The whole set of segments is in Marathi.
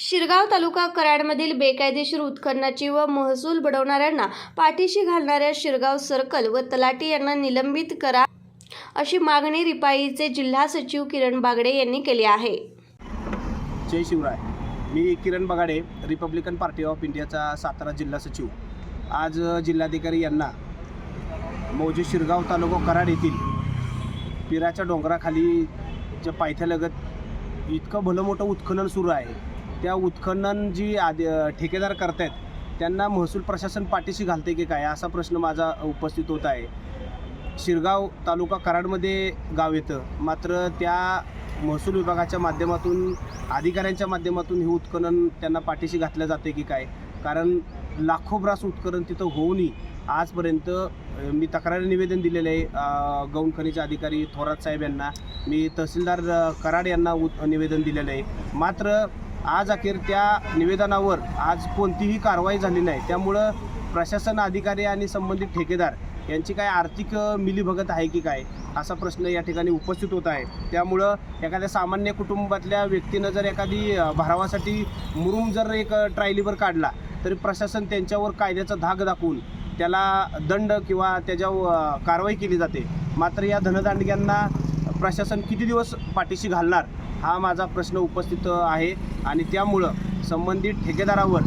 शिरगाव तालुका कराडमधील बेकायदेशीर उत्खननाची व महसूल बुडवणाऱ्यांना पाठीशी घालणाऱ्या शिरगाव सर्कल व तलाटी यांना निलंबित करा अशी मागणी रिपाईचे जिल्हा सचिव किरण बागडे यांनी केली आहे. जय शिवराय. मी Kiran Bagade republican party of इंडियाचा सातारा जिल्हा सचिव. आज जिल्हाधिकारी यांना मौजे शिरगाव तालुका कराड येथील पिराच्या डोंगराखाली ज्या पायथ्यालगत इतकं भलं मोठं उत्खनन सुरू आहे त्या उत्खनन जी आदि ठेकेदार ठेकेदार करतायत त्यांना महसूल प्रशासन पाठीशी घालते की काय? असा प्रश्न माझा उपस्थित होत आहे. शिरगाव तालुका कराडमध्ये गाव येतं. मात्र त्या महसूल विभागाच्या माध्यमातून अधिकाऱ्यांच्या माध्यमातून हे उत्खनन त्यांना पाठीशी घातलं जाते की काय? कारण लाखो ब्रास उत्खनन तिथं होऊनही आजपर्यंत मी तक्रारी निवेदन दिलेलं आहे गौण खनिज अधिकारी थोरात साहेब यांना. मी तहसीलदार कराड यांना उत निवेदन दिलेलं आहे. मात्र आज अखेर त्या निवेदनावर आज कोणतीही कारवाई झाली नाही. त्यामुळं प्रशासन अधिकारी आणि संबंधित ठेकेदार यांची काय आर्थिक मिलीभगत आहे की काय असा प्रश्न या ठिकाणी उपस्थित होत आहे. त्यामुळं एखाद्या सामान्य कुटुंबातल्या व्यक्तीनं जर एखादी भरावासाठी मुरुम जर एक ट्रायलीवर काढला तरी प्रशासन त्यांच्यावर कायद्याचा धाक दाखवून त्याला दंड किंवा त्याच्यावर कारवाई केली जाते. मात्र या धनदांडग्यांना प्रशासन किती दिवस पाठीशी घालणार? हा माझा प्रश्न उपस्थित आहे आणि त्यामुळं संबंधित ठेकेदारावर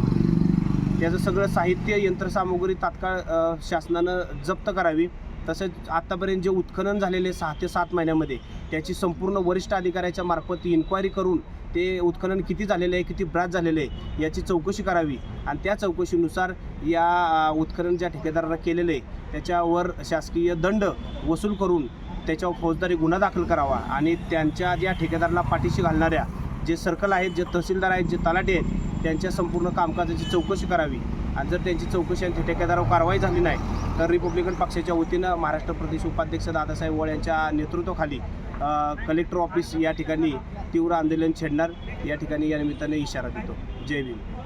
त्याचं सगळं साहित्य यंत्रसामुग्री तात्काळ शासनानं जप्त करावी. तसेच आत्तापर्यंत जे उत्खनन झालेले सहा ते सात महिन्यामध्ये त्याची संपूर्ण वरिष्ठ अधिकाऱ्याच्या मार्फत इन्क्वायरी करून ते उत्खनन किती झालेलं आहे किती ब्रास झालेलं आहे याची चौकशी करावी. आणि त्या चौकशीनुसार या उत्खनन ज्या ठेकेदाराला केलेलं आहे त्याच्यावर शासकीय दंड वसूल करून त्याच्यावर फौजदारी गुन्हा दाखल करावा आणि त्यांच्या ज्या ठेकेदाराला पाठीशी घालणाऱ्या जे सर्कल आहेत जे तहसीलदार आहेत जे तलाठी आहेत त्यांच्या संपूर्ण कामकाजाची चौकशी करावी. आणि जर त्यांची चौकशी आणि ठेकेदारावर कारवाई झाली नाही तर रिपब्लिकन पक्षाच्या वतीनं महाराष्ट्र प्रदेश उपाध्यक्ष दादासाहेब वळ यांच्या नेतृत्वाखाली कलेक्टर ऑफिस या ठिकाणी तीव्र आंदोलन छेडणार. या ठिकाणी या निमित्ताने इशारा देतो. जय भीम.